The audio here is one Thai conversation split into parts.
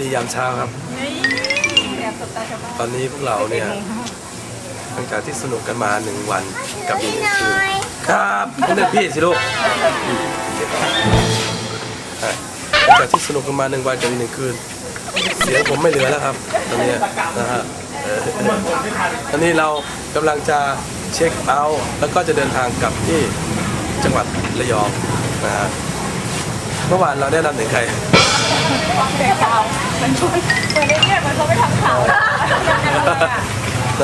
ดียามเช้าครับ ตอนนี้พวกเราเนี่ยหลังจากที่สนุกกันมาหนึ่งวันกับอีกหนึ่งคืนครับต้องเรียกพี่สิลูกใช่หลังจากที่สนุกกันมาหนึ่งวันกับอีกหนึ่งคืน เสียงผมไม่เหลือแล้วครับ ตอนนี้นะฮะเออตอนนี้เรากำลังจะเช็คเอาท์แล้วก็จะเดินทางกลับที่จังหวัดระยองนะฮะเมื่อวานเราได้นำถึงใคร มัน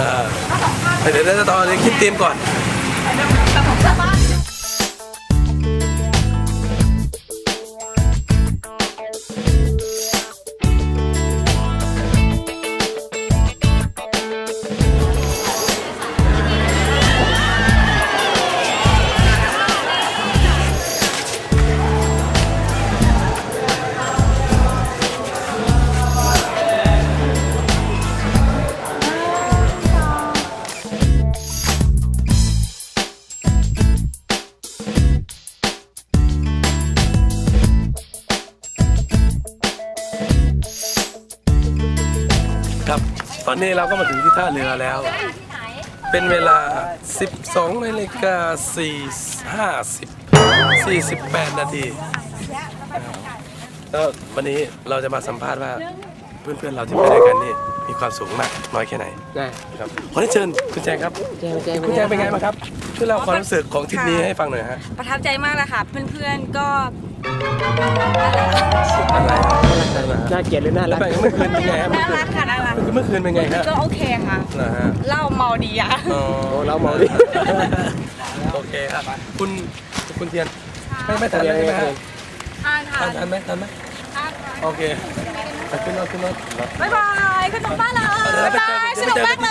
ะฮะเดี๋ยวเดี๋ยวตอนนี้คิดเตรียมก่อน ครับ ตอนนี้เราก็มาถึงที่ท่าเรือแล้ว เป็นเวลา 12นาฬิกา40 48 นาทีแล้ววันนี้เราจะมาสัมภาษณ์ว่าเพื่อนๆเราที่ไปด้วยกันนี่มีความสูงมากน้อยแค่ไหนได้ครับขอได้เชิญคุณแจงครับแจ้งแจ้งคุณแจงเป็นไงบ้างครับช่วยเล่าความรู้สึกของทริปนี้ให้ฟังหน่อยฮะประทับใจมากเลยค่ะ เพื่อนๆก็ อะไรน่าเกลียดหรือน่าแล้รัวกเป็นเมื่อคืนเป็นไงฮะเมื่น่าอคืนรักค่ะน่ารักเมื่อคืนเป็นไงฮะก็โอเคค่ะนะฮะเหล้าเมาดีอะอ๋อโอ้เราเมาดิโอเคครับคุณคุณเทียนไม่ไม่ทันเลยใช่ไหมฮะอ่านค่ะทันทันไหมทันไหมโอเคไปขึ้นรถขึ้นรถบ๊ายบายคุณน้องบ้านเลยเดี๋ยวเราไปบ๊ายเจอบายกันสนุกมากเล